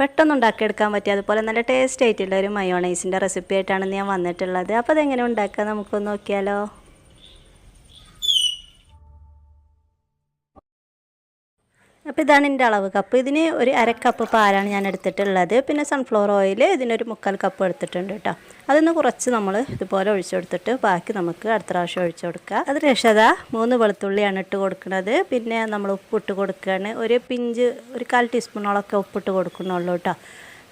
പെട്ടെന്ന് ഉണ്ടാക്കിയെടുക്കാൻ പറ്റിയ അതുപോലെ നല്ല ടേസ്റ്റ് ആയിട്ടുള്ള ഒരു മയോണൈസിന്റെ റെസിപ്പി ആയിട്ടാണ് ഞാൻ വന്നിട്ടുള്ളത്. അപ്പോൾ അതെങ്ങനെ ഉണ്ടാക്കുക നമുക്കൊന്ന് നോക്കിയാലോ? അപ്പോൾ ഇതാണ് എന്റെ അളവ് കപ്പ്. ഇതിന് ഒരു അര കപ്പ് പാലാണ് ഞാൻ എടുത്തിട്ടുള്ളത്. പിന്നെ സൺഫ്ലവർ ഓയിൽ ഇതിനൊരു മുക്കാൽ കപ്പ് എടുത്തിട്ടുണ്ട് കേട്ടോ. അതൊന്ന് കുറച്ച് നമ്മൾ ഇതുപോലെ ഒഴിച്ചു കൊടുത്തിട്ട് ബാക്കി നമുക്ക് അടുത്ത പ്രാവശ്യം ഒഴിച്ചു കൊടുക്കുക അത് രക്ഷത മൂന്ന് വെളുത്തുള്ളിയാണ് ഇട്ട് കൊടുക്കുന്നത്. പിന്നെ നമ്മൾ ഉപ്പിട്ട് കൊടുക്കുകയാണ്. ഒരു പിഞ്ച് ഒരു കാൽ ടീസ്പൂണോളൊക്കെ ഉപ്പിട്ട് കൊടുക്കണുള്ളൂ കേട്ടോ.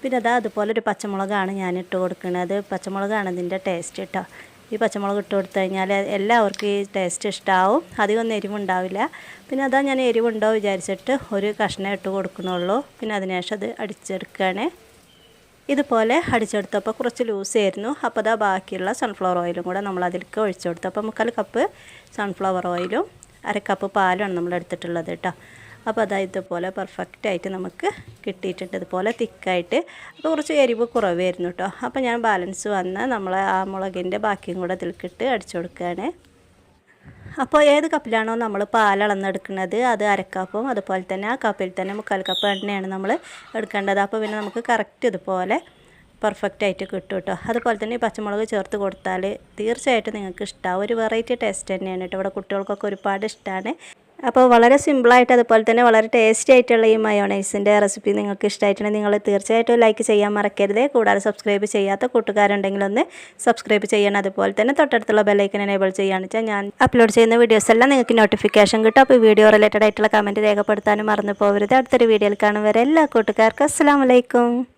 പിന്നെ അതാ അതുപോലെ ഒരു പച്ചമുളകാണ് ഞാൻ ഇട്ട് കൊടുക്കുന്നത്. പച്ചമുളകാണ് ഇതിന്റെ ടേസ്റ്റ് കേട്ടോ. ഈ പച്ചമുളക് ഇട്ട് കൊടുത്തു കഴിഞ്ഞാൽ എല്ലാവർക്കും ഈ ടേസ്റ്റ് ഇഷ്ടമാവും അധികമൊന്നും എരിവുണ്ടാവില്ല. പിന്നെ അതാ ഞാൻ എരിവുണ്ടോ വിചാരിച്ചിട്ട് ഒരു കഷ്ണം ഇട്ട് കൊടുക്കുന്നുള്ളൂ. പിന്നെ അതിനുശേഷം അത് അടിച്ചെടുക്കുകയാണ്. ഇതുപോലെ അടിച്ചെടുത്തപ്പോൾ കുറച്ച് ലൂസ് ആയിരുന്നു. അപ്പോൾ അതാ ബാക്കിയുള്ള സൺഫ്ലവർ ഓയിലും കൂടെ നമ്മൾ അതിലേക്ക് ഒഴിച്ചു കൊടുത്തു. അപ്പോൾ മുക്കാൽ കപ്പ് സൺഫ്ലവർ ഓയിലും അര കപ്പ് പാലുമാണ് നമ്മൾ എടുത്തിട്ടുള്ളത് കേട്ടോ. അപ്പോൾ അതാ ഇതുപോലെ പെർഫെക്റ്റ് ആയിട്ട് നമുക്ക് കിട്ടിയിട്ടുണ്ട്. ഇതുപോലെ തിക്കായിട്ട്. അപ്പോൾ കുറച്ച് എരിവ് കുറവായിരുന്നു കേട്ടോ. അപ്പോൾ ഞാൻ ബാലൻസ് വന്ന് നമ്മൾ ആ മുളകിന്റെ ബാക്കിയും കൂടെ തിൽക്കിട്ട് അടിച്ചു കൊടുക്കുകയാണ്. അപ്പോൾ ഏത് കപ്പിലാണോ നമ്മൾ പാൽ അളന്നെടുക്കുന്നത് അത് അരക്കപ്പും അതുപോലെ തന്നെ ആ കപ്പിൽ തന്നെ മുക്കാൽ കപ്പ് എണ്ണയാണ് നമ്മൾ എടുക്കേണ്ടത്. അപ്പോൾ പിന്നെ നമുക്ക് കറക്റ്റ് ഇതുപോലെ പെർഫെക്റ്റ് ആയിട്ട് കിട്ടും കേട്ടോ. അതുപോലെ തന്നെ ഈ പച്ചമുളക് ചേർത്ത് കൊടുത്താൽ തീർച്ചയായിട്ടും നിങ്ങൾക്ക് ഇഷ്ടമാവും ഒരു വെറൈറ്റി ടേസ്റ്റ് തന്നെയാണ് കേട്ടോ. ഇവിടെ കുട്ടികൾക്കൊക്കെ ഒരുപാട് ഇഷ്ടമാണ് അപ്പോൾ വളരെ സിമ്പിളായിട്ട് അതുപോലെ തന്നെ വളരെ ടേസ്റ്റി ആയിട്ടുള്ള ഈ മയോണൈസിന്റെ റെസിപ്പി നിങ്ങൾക്ക് ഇഷ്ടമായിട്ടുണ്ടെങ്കിൽ നിങ്ങൾ തീർച്ചയായിട്ടും ലൈക്ക് ചെയ്യാൻ മറക്കരുത്. കൂടാതെ സബ്സ്ക്രൈബ് ചെയ്യാത്ത കൂട്ടുകാരുണ്ടെങ്കിൽ ഒന്ന് സബ്സ്ക്രൈബ് ചെയ്യണം. അതുപോലെ തന്നെ തൊട്ടടുത്തുള്ള ബെല്ലൈക്കൻ എനേബിൾ ചെയ്യുകയാണെന്ന് വെച്ചാൽ ഞാൻ അപ്ലോഡ് ചെയ്യുന്ന വീഡിയോസ് എല്ലാം നിങ്ങൾക്ക് നോട്ടിഫിക്കേഷൻ കിട്ടും. അപ്പോൾ വീഡിയോ റിലേറ്റഡ് ആയിട്ടുള്ള കമന്റ് രേഖപ്പെടുത്താനും മറന്നു പോകരുത്. അടുത്തൊരു വീഡിയോയിൽ കാണും എല്ലാ കൂട്ടുകാർക്കും അസ്സാം വലൈക്കും